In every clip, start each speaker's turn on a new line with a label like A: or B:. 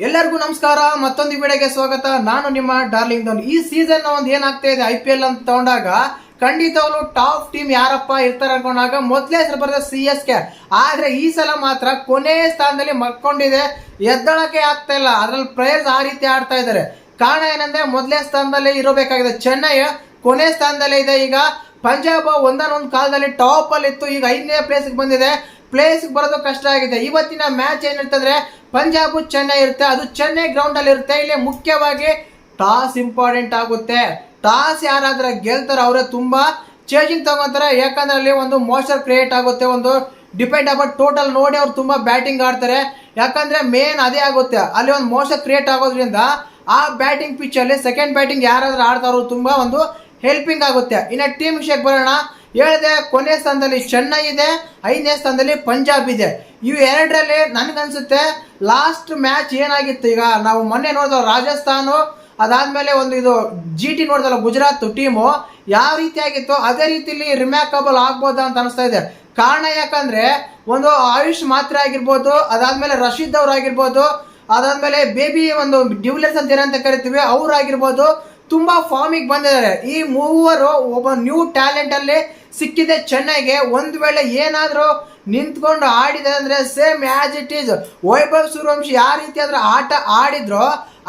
A: ಎಲ್ಲರಿಗೂ ನಮಸ್ಕಾರ, ಮತ್ತೊಂದು ವಿಡಿಯೋಗೆ ಸ್ವಾಗತ. ನಾನು ನಿಮ್ಮ ಡಾರ್ಲಿಂಗ್ ಧೋನಿ ಈ ಸೀಸನ್ ಒಂದು ಏನಾಗ್ತಾ ಇದೆ ಐ ಪಿ ಎಲ್ ಅಂತ ತಗೊಂಡಾಗ ಖಂಡಿತವಾಗ್ಲು ಟಾಪ್ ಟೀಮ್ ಯಾರಪ್ಪ ಇರ್ತಾರೆ ಅನ್ಕೊಂಡಾಗ ಮೊದಲೇ ಹೆಸರು ಬರ್ತದೆ ಸಿ ಎಸ್ ಕೆ ಆದ್ರೆ ಈ ಸಲ ಮಾತ್ರ ಕೊನೆ ಸ್ಥಾನದಲ್ಲಿ ಮಕ್ಕೊಂಡಿದೆ ಎದ್ದಳಕ್ಕೆ ಆಗ್ತಾ ಇಲ್ಲ. ಅದ್ರಲ್ಲಿ ಪ್ಲೇಯರ್ಸ್ ಆ ರೀತಿ ಆಡ್ತಾ ಇದ್ದಾರೆ. ಕಾರಣ ಏನಂದ್ರೆ ಮೊದಲೇ ಸ್ಥಾನದಲ್ಲಿ ಇರಬೇಕಾಗಿದೆ. ಚೆನ್ನೈ ಕೊನೆ ಸ್ಥಾನದಲ್ಲೇ ಇದೆ ಈಗ. ಪಂಜಾಬ್ ಒಂದನ್ನೊಂದು ಕಾಲದಲ್ಲಿ ಟಾಪ್ ಅಲ್ಲಿ ಇತ್ತು. ಈಗ ಐದನೇ ಪ್ಲೇಸ್ಗೆ ಬಂದಿದೆ. ಪ್ಲೇಸ್ ಬರೋದು ಕಷ್ಟ ಆಗಿದೆ. ಇವತ್ತಿನ ಮ್ಯಾಚ್ ಏನಿರ್ತಂದ್ರೆ ಪಂಜಾಬ್ ಚೆನ್ನೈ ಇರುತ್ತೆ, ಅದು ಚೆನ್ನೈ ಗ್ರೌಂಡ್ ಅಲ್ಲಿ ಇರುತ್ತೆ. ಇಲ್ಲಿ ಮುಖ್ಯವಾಗಿ ಟಾಸ್ ಇಂಪಾರ್ಟೆಂಟ್ ಆಗುತ್ತೆ. ಟಾಸ್ ಯಾರಾದರೂ ಗೆಲ್ತಾರೆ, ಅವರೇ ತುಂಬಾ ಚೇಂಜಿಂಗ್ ತಗೊಂತಾರೆ. ಯಾಕಂದ್ರೆ ಅಲ್ಲಿ ಒಂದು ಮೋಸ್ಟರ್ ಕ್ರಿಯೇಟ್ ಆಗುತ್ತೆ, ಒಂದು ಡಿಪೆಂಡ್ ಅಬೌಟ್ ಟೋಟಲ್ ನೋಡಿ ಅವ್ರು ತುಂಬಾ ಬ್ಯಾಟಿಂಗ್ ಆಡ್ತಾರೆ. ಯಾಕಂದ್ರೆ ಮೇನ್ ಅದೇ ಆಗುತ್ತೆ. ಅಲ್ಲಿ ಒಂದು ಮೋಸ್ಟರ್ ಕ್ರಿಯೇಟ್ ಆಗೋದ್ರಿಂದ ಆ ಬ್ಯಾಟಿಂಗ್ ಪಿಚ್ ಅಲ್ಲಿ ಸೆಕೆಂಡ್ ಬ್ಯಾಟಿಂಗ್ ಯಾರಾದ್ರೂ ಆಡ್ತಾರೋ, ತುಂಬಾ ಒಂದು ಹೆಲ್ಪಿಂಗ್ ಆಗುತ್ತೆ. ಇನ್ನು ಟೀಮ್ ವಿಷಯಕ್ಕೆ ಬರೋಣ. ಹೇಳಿದೆ, ಕೊನೆ ಸ್ಥಾನದಲ್ಲಿ ಚೆನ್ನೈ ಇದೆ, ಐದನೇ ಸ್ಥಾನದಲ್ಲಿ ಪಂಜಾಬ್ ಇದೆ. ಇವು ಎರಡರಲ್ಲಿ ನನಗನ್ಸುತ್ತೆ ಲಾಸ್ಟ್ ಮ್ಯಾಚ್ ಏನಾಗಿತ್ತು ಈಗ? ನಾವು ಮೊನ್ನೆ ನೋಡಿದ ರಾಜಸ್ಥಾನ, ಅದಾದಮೇಲೆ ಒಂದು ಇದು ಜಿ ಟಿ ನೋಡಿದಲ್ಲ ಗುಜರಾತ್ ಟೀಮು, ಯಾವ ರೀತಿ ಆಗಿತ್ತು ಅದೇ ರೀತಿಲಿ ರಿಮ್ಯಾಕಬಲ್ ಆಗ್ಬೋದಾ ಅಂತ ಅನಿಸ್ತಾ ಇದೆ. ಕಾರಣ ಯಾಕಂದರೆ, ಒಂದು ಆಯುಷ್ ಮಾತ್ರ ಆಗಿರ್ಬೋದು, ಅದಾದಮೇಲೆ ರಶೀದ್ ಅವ್ರು ಆಗಿರ್ಬೋದು, ಅದಾದಮೇಲೆ ಬೇಬಿ ಒಂದು ಡ್ಯೂಲೆಸ್ ಅಂತ ಏನಂತ ಕರಿತೀವಿ, ಅವ್ರು ಆಗಿರ್ಬೋದು, ತುಂಬಾ ಫಾರ್ಮಿಗೆ ಬಂದಿದ್ದಾರೆ. ಈ ಮೂವರು ಒಬ್ಬ ನ್ಯೂ ಟ್ಯಾಲೆಂಟ್ ಅಲ್ಲಿ ಸಿಕ್ಕಿದೆ ಚೆನ್ನೈಗೆ. ಒಂದು ವೇಳೆ ಏನಾದರೂ ನಿಂತ್ಕೊಂಡು ಆಡಿದೆ ಅಂದರೆ same as it is Vaibhav Suryavanshi ಯಾವ ರೀತಿ ಆದ್ರೆ ಆಟ ಆಡಿದ್ರೋ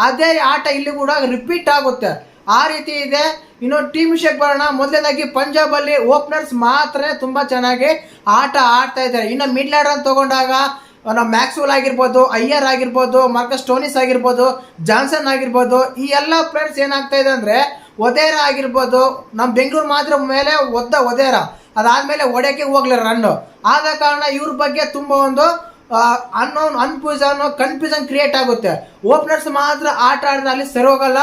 A: ಅದೇ ಆಟ ಇಲ್ಲಿ ಕೂಡ ರಿಪೀಟ್ ಆಗುತ್ತೆ. ಆ ರೀತಿ ಇದೆ. ಇನ್ನು ಟೀಮ್ ವಿಷಯಕ್ಕೆ ಬರೋಣ. ಮೊದಲನೇದಾಗಿ ಪಂಜಾಬಲ್ಲಿ ಓಪನರ್ಸ್ ಮಾತ್ರ ತುಂಬ ಚೆನ್ನಾಗಿ ಆಟ ಆಡ್ತಾ ಇದ್ದಾರೆ. ಇನ್ನು ಮಿಡ್ಲ್ ಆರ್ಡರ್ ತಗೊಂಡಾಗ ನಮ್ಮ ಮ್ಯಾಕ್ಸ್ವೆಲ್ ಆಗಿರ್ಬೋದು ಅಯ್ಯರ್ ಆಗಿರ್ಬೋದು ಮಾರ್ಕಸ್ ಟೋನಿಸ್ ಆಗಿರ್ಬೋದು ಜಾನ್ಸನ್ ಆಗಿರ್ಬೋದು, ಈ ಎಲ್ಲ ಪ್ಲೇಯರ್ಸ್ ಏನಾಗ್ತಾ ಇದೆ ಅಂದ್ರೆ ಒದೇರ ಆಗಿರ್ಬೋದು ನಮ್ಮ ಬೆಂಗಳೂರು ಮಾತ್ರ ಮೇಲೆ ಒದ್ದ ಒದೇರ. ಅದಾದಮೇಲೆ ಒಡೆಯಕ್ಕೆ ಹೋಗ್ಲಿ ರನ್ನು. ಆದ ಕಾರಣ ಇವ್ರ ಬಗ್ಗೆ ತುಂಬ ಒಂದು ಅನ್ನೋನ್ ಅನ್ಫ್ಯೂಸನ್ ಕನ್ಫ್ಯೂಷನ್ ಕ್ರಿಯೇಟ್ ಆಗುತ್ತೆ. ಓಪನರ್ಸ್ ಮಾತ್ರ ಆಟ ಆಡಿದ್ರೆ ಅಲ್ಲಿ ಸರಿ ಹೋಗಲ್ಲ.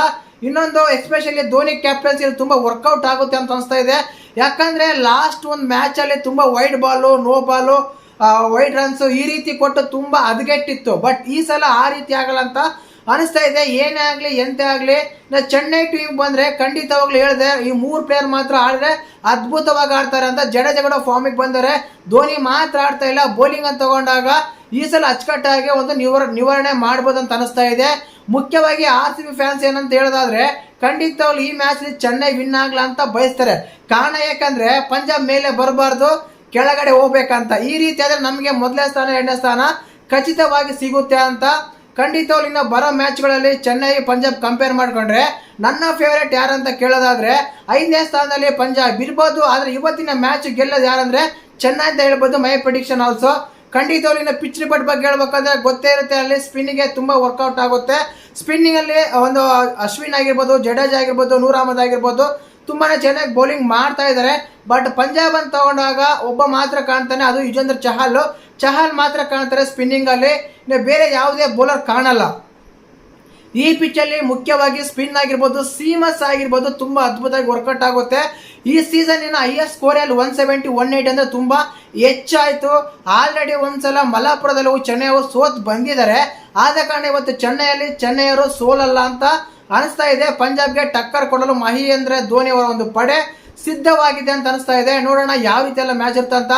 A: ಇನ್ನೊಂದು ಎಸ್ಪೆಷಲಿ ಧೋನಿ ಕ್ಯಾಪ್ಟನ್ಸಿ ತುಂಬ ವರ್ಕೌಟ್ ಆಗುತ್ತೆ ಅಂತ ಅನಿಸ್ತಾ ಇದೆ. ಯಾಕಂದರೆ ಲಾಸ್ಟ್ ಒಂದು ಮ್ಯಾಚಲ್ಲಿ ತುಂಬಾ wide ball no ball wide runs ಈ ರೀತಿ ಕೊಟ್ಟು ತುಂಬ ಹದಗೆಟ್ಟಿತ್ತು ಬಟ್ ಈ ಸಲ ಆ ರೀತಿ ಆಗಲ್ಲ ಅಂತ ಅನಿಸ್ತಾ ಇದೆ, ಏನೇ ಆಗಲಿ, ಎಂತೆ ಆಗಲಿ. ನಾ ಚೆನ್ನೈ ಟೀಮ್ ಬಂದರೆ ಖಂಡಿತವಾಗ್ಲು ಹೇಳಿದೆ, ಈ ಮೂರು ಪ್ಲೇಯರ್ ಮಾತ್ರ ಆಡಿದ್ರೆ ಅದ್ಭುತವಾಗಿ ಆಡ್ತಾರೆ ಅಂತ ಜಡ ಜಗಡ ಫಾರ್ಮಿಗೆ ಬಂದರೆ. ಧೋನಿ ಮಾತ್ರ ಆಡ್ತಾ ಇಲ್ಲ ಬೌಲಿಂಗ್ ಅಂತ ತಗೊಂಡಾಗ ಈ ಸಲ ಅಚ್ಚುಕಟ್ಟಾಗಿ ಒಂದು ನಿವಾರ, ನಿವಾರಣೆ ಮಾಡ್ಬೋದು ಅಂತ ಅನಿಸ್ತಾ ಇದೆ. ಮುಖ್ಯವಾಗಿ ಆರ್ ಸಿ ಬಿ ಫ್ಯಾನ್ಸ್ ಏನಂತ ಹೇಳೋದಾದ್ರೆ, ಖಂಡಿತವಾಗ್ಲು ಈ ಮ್ಯಾಚ್ ಚೆನ್ನೈ ವಿನ್ ಆಗ್ಲಾ ಅಂತ ಬಯಸ್ತಾರೆ. ಕಾರಣ ಯಾಕಂದ್ರೆ ಪಂಜಾಬ್ ಮೇಲೆ ಬರಬಾರ್ದು, ಕೆಳಗಡೆ ಹೋಗ್ಬೇಕಂತ. ಈ ರೀತಿ ಆದ್ರೆ ನಮಗೆ ಮೊದಲನೇ ಸ್ಥಾನ, ಎರಡನೇ ಸ್ಥಾನ ಖಚಿತವಾಗಿ ಸಿಗುತ್ತೆ ಅಂತ ಖಂಡಿತವಾಗ್ಲೂ ಇನ್ನು ಬರೋ ಮ್ಯಾಚ್ಗಳಲ್ಲಿ ಚೆನ್ನೈ, ಪಂಜಾಬ್ ಕಂಪೇರ್ ಮಾಡಿಕೊಂಡ್ರೆ ನನ್ನ ಫೇವರೇಟ್ ಯಾರಂತ ಕೇಳೋದಾದರೆ ಐದನೇ ಸ್ಥಾನದಲ್ಲಿ ಪಂಜಾಬ್. ಇರ್ಬೋದು, ಆದರೆ ಇವತ್ತಿನ ಮ್ಯಾಚ್ ಗೆಲ್ಲೋದು ಯಾರಂದರೆ ಚೆನ್ನೈ ಅಂತ ಹೇಳ್ಬೋದು ಮೈ ಪ್ರಿಡಿಕ್ಷನ್ ಆಲ್ಸೋ ಖಂಡಿತ ಇನ್ನು ಪಿಚ್ ರಿಪೋರ್ಟ್ ಬಗ್ಗೆ ಹೇಳ್ಬೇಕಂದ್ರೆ ಗೊತ್ತೇ ಇರುತ್ತೆ, ಅಲ್ಲಿ ಸ್ಪಿನ್ನಿಗೆ ತುಂಬ ವರ್ಕೌಟ್ ಆಗುತ್ತೆ. ಸ್ಪಿನ್ನಿಂಗಲ್ಲಿ ಒಂದು ಅಶ್ವಿನ್ ಆಗಿರ್ಬೋದು, ಜಡೇಜ್ ಆಗಿರ್ಬೋದು, ನೂರ್ ಅಹಮದ್ ಆಗಿರ್ಬೋದು ತುಂಬಾ ಚೆನ್ನಾಗಿ ಬೌಲಿಂಗ್ ಮಾಡ್ತಾ ಇದ್ದಾರೆ. ಬಟ್ ಪಂಜಾಬ್ ಅಂತ ತಗೊಂಡಾಗ ಒಬ್ಬ ಮಾತ್ರ ಕಾಣ್ತಾನೆ, ಅದು ಯುಜೇಂದ್ರ ಚಹಲ್ ಚಹಲ್ ಮಾತ್ರ ಕಾಣ್ತಾರೆ ಸ್ಪಿನ್ನಿಂಗ್ ಅಲ್ಲಿ. ಇನ್ನು ಬೇರೆ ಯಾವುದೇ ಬೌಲರ್ ಕಾಣಲ್ಲ. ಈ ಪಿಚ್ಚಲ್ಲಿ ಮುಖ್ಯವಾಗಿ ಸ್ಪಿನ್ ಆಗಿರ್ಬೋದು ಸೀಮಸ್ ಆಗಿರ್ಬೋದು ತುಂಬಾ ಅದ್ಭುತವಾಗಿ ವರ್ಕೌಟ್ ಆಗುತ್ತೆ. ಈ ಸೀಸನ್ನಿನ ಹೈಯೆಸ್ಟ್ ಸ್ಕೋರ್ ಅಲ್ಲಿ ಒನ್ ಸೆವೆಂಟಿ ಒನ್ ಏಟ್ ಅಂದ್ರೆ ತುಂಬಾ ಹೆಚ್ಚಾಯಿತು. ಆಲ್ರೆಡಿ ಒಂದ್ಸಲ ಮಲಾಪುರದಲ್ಲಿ ಚೆನ್ನೈ ಅವರು ಸೋತ್ ಬಂದಿದ್ದಾರೆ. ಆದ ಕಾರಣ ಇವತ್ತು ಚೆನ್ನೈಯಲ್ಲಿ ಚೆನ್ನೈಯವರು ಸೋಲಲ್ಲ ಅಂತ ಅನಿಸ್ತಾ ಇದೆ. ಪಂಜಾಬ್ಗೆ ಟಕ್ಕರ್ ಕೊಡಲು ಮಹೇಂದ್ರ ಧೋನಿ ಅವರ ಒಂದು ಪಡೆ. ಸಿದ್ಧವಾಗಿದೆ ಅಂತ ಅನಿಸ್ತಾ ಇದೆ. ನೋಡೋಣ ಯಾವ ರೀತಿ ಎಲ್ಲ ಮ್ಯಾಚ್ ಇರ್ತಂತ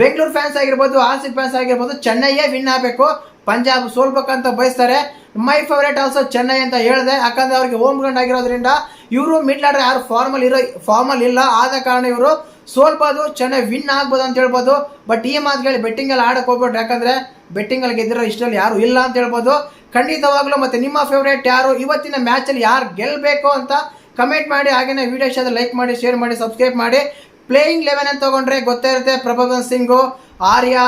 A: ಬೆಂಗಳೂರು ಫ್ಯಾನ್ಸ್ ಆಗಿರ್ಬೋದು, ಆರ್ ಸಿ ಫ್ಯಾನ್ಸ್ ಆಗಿರ್ಬೋದು, ಚೆನ್ನೈಯೇ ವಿನ್ ಆಗಬೇಕು. ಪಂಜಾಬ್ ಸೋಲ್ಬೇಕಂತ ಬಯಸ್ತಾರೆ. ಮೈ ಫೇವ್ರೇಟ್ ಆಲ್ಸೋ ಚೆನ್ನೈ ಅಂತ ಹೇಳಿದೆ. ಯಾಕಂದ್ರೆ ಅವ್ರಿಗೆ ಹೋಮ್ ಗ್ರೌಂಡ್ ಆಗಿರೋದ್ರಿಂದ ಇವರು ಮಿಡ್ಲ್ ಆರ್ಡರ್ ಯಾರು ಫಾರ್ಮಲ್ ಇರೋ ಫಾರ್ಮಲ್ ಇಲ್ಲ. ಆದ ಕಾರಣ ಇವರು ಸೋಲ್ಬೋದು, ಚೆನ್ನೈ ವಿನ್ ಆಗ್ಬೋದು ಅಂತ ಹೇಳ್ಬೋದು. ಬಟ್ ಈ ಮಾತುಗಳು ಬೆಟ್ಟಿಂಗ್ ಅಲ್ಲಿ ಹೋಗ್ಬಿಟ್ರೆ. ಯಾಕಂದರೆ ಯಾಕಂದ್ರೆ ಬೆಟ್ಟಿಂಗ್ ಅಲ್ಲಿ ಗೆದ್ದಿರೋ ಇಷ್ಟರಲ್ಲಿ ಯಾರು ಇಲ್ಲ ಅಂತ ಹೇಳ್ಬೋದು. ಖಂಡಿತವಾಗ್ಲೂ ಮತ್ತು ನಿಮ್ಮ ಫೇವ್ರೇಟ್ ಯಾರು? ಇವತ್ತಿನ ಮ್ಯಾಚಲ್ಲಿ ಯಾರು ಗೆಲ್ಲಬೇಕು ಅಂತ ಕಮೆಂಟ್ ಮಾಡಿ ಹಾಗೆಯೇ ವಿಡಿಯೋ ಇಷ್ಟ ಲೈಕ್ ಮಾಡಿ ಶೇರ್ ಮಾಡಿ ಸಬ್ಸ್ಕ್ರೈಬ್ ಮಾಡಿ. ಪ್ಲೇಯಿಂಗ್ ಲೆವೆನ್ ಅಂತ ತಗೊಂಡ್ರೆ ಗೊತ್ತೇ ಇರುತ್ತೆ ಪ್ರಭಾವನ್ ಸಿಂಗು ಆರ್ಯ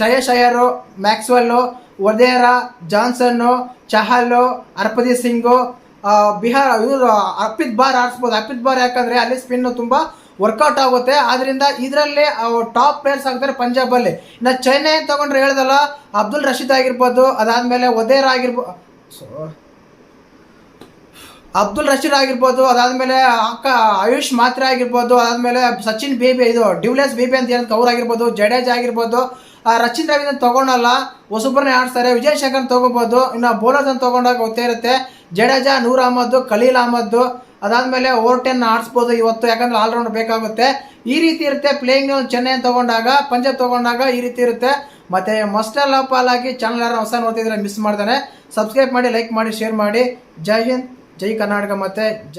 A: ಜಯೇಶ್ ಅಯ್ಯರು ಮ್ಯಾಕ್ಸ್ವೆಲ್ಲು ವದೇರ ಜಾನ್ಸನ್ನು ಚಹಲ್ಲು ಹರ್ಪದೀಪ್ ಸಿಂಗು ಬಿಹಾರ್ ಇವರು ಅರ್ಪಿತ್ ಬಾರ್ ಆಡಿಸ್ಬೋದು. ಅರ್ಪಿತ್ ಬಾರ್ ಯಾಕಂದರೆ ಅಲ್ಲಿ ಸ್ಪಿನ್ನು ತುಂಬ ವರ್ಕೌಟ್ ಆಗುತ್ತೆ. ಆದ್ದರಿಂದ ಇದರಲ್ಲಿ ಟಾಪ್ ಪ್ಲೇಯರ್ಸ್ ಆಗ್ತಾರೆ ಪಂಜಾಬಲ್ಲಿ ಇನ್ನು ಅಂತ ತಗೊಂಡ್ರೆ ಹೇಳ್ದಲ್ಲ ಅಬ್ದುಲ್ ರಶೀದ್ ಆಗಿರ್ಬೋದು, ಅದಾದಮೇಲೆ ವಧೇರ ಆಗಿರ್ಬೋದು ಅಬ್ದುಲ್ ರಶೀದ್ ಆಗಿರ್ಬೋದು, ಅದಾದಮೇಲೆ ಅಕ್ಕ ಆಯುಷ್ ಮಾತ್ರ ಆಗಿರ್ಬೋದು, ಅದಾದಮೇಲೆ ಸಚಿನ್ ಬೇಬಿ, ಇದು ಡ್ಯೂಲೆಸ್ ಬೇಬಿ ಅಂತ ಹೇಳಿದ ಅವ್ರು ಆಗಿರ್ಬೋದು, ಜಡೇಜ್ ಆಗಿರ್ಬೋದು ರಚಿನ್ ರವೀಂದ್ರ ತಗೊಳಲ್ಲ ಹೊಸಬ್ರನ್ನ ಆಡಿಸ್ತಾರೆ, ವಿಜಯ್ ಶಂಕರ್ ತಗೋಬಹುದು ಇನ್ನು ಬೌಲರ್ಸ್ ಅಂತ ತಗೊಂಡಾಗ ಗೊತ್ತೇ ಇರುತ್ತೆ, ಜಡೇಜಾ, ನೂರ್ ಅಹಮದ್, ಖಲೀಲ್ ಅಹಮದ್, ಅದಾದ್ಮೇಲೆ ಓವರ್ ಟೆನ್ ಆಡಿಸ್ಬೋದು ಇವತ್ತು, ಯಾಕಂದ್ರೆ ಆಲ್ರೌಂಡ್ ಬೇಕಾಗುತ್ತೆ. ಈ ರೀತಿ ಇರುತ್ತೆ ಪ್ಲೇಯಿಂಗ್ ಚೆನ್ನೈ ತಗೊಂಡಾಗ, ಪಂಜಾಬ್ ತಗೊಂಡಾಗ ಈ ರೀತಿ ಇರುತ್ತೆ. ಮತ್ತೆ ಮಸ್ಟೆಲ್ಲ ಆಗಿ ಚಾನಲ್ ಯಾರು ಹೊಸ ನೋಡ್ತಿದ್ರೆ ಮಿಸ್ ಮಾಡ್ತಾನೆ. ಸಬ್ಸ್ಕ್ರೈಬ್ ಮಾಡಿ ಲೈಕ್ ಮಾಡಿ ಶೇರ್ ಮಾಡಿ. ಜೈ ಹಿಂದ್. ಜೈ ಕರ್ನಾಟಕ ಮತ್ತೆ ಜೈ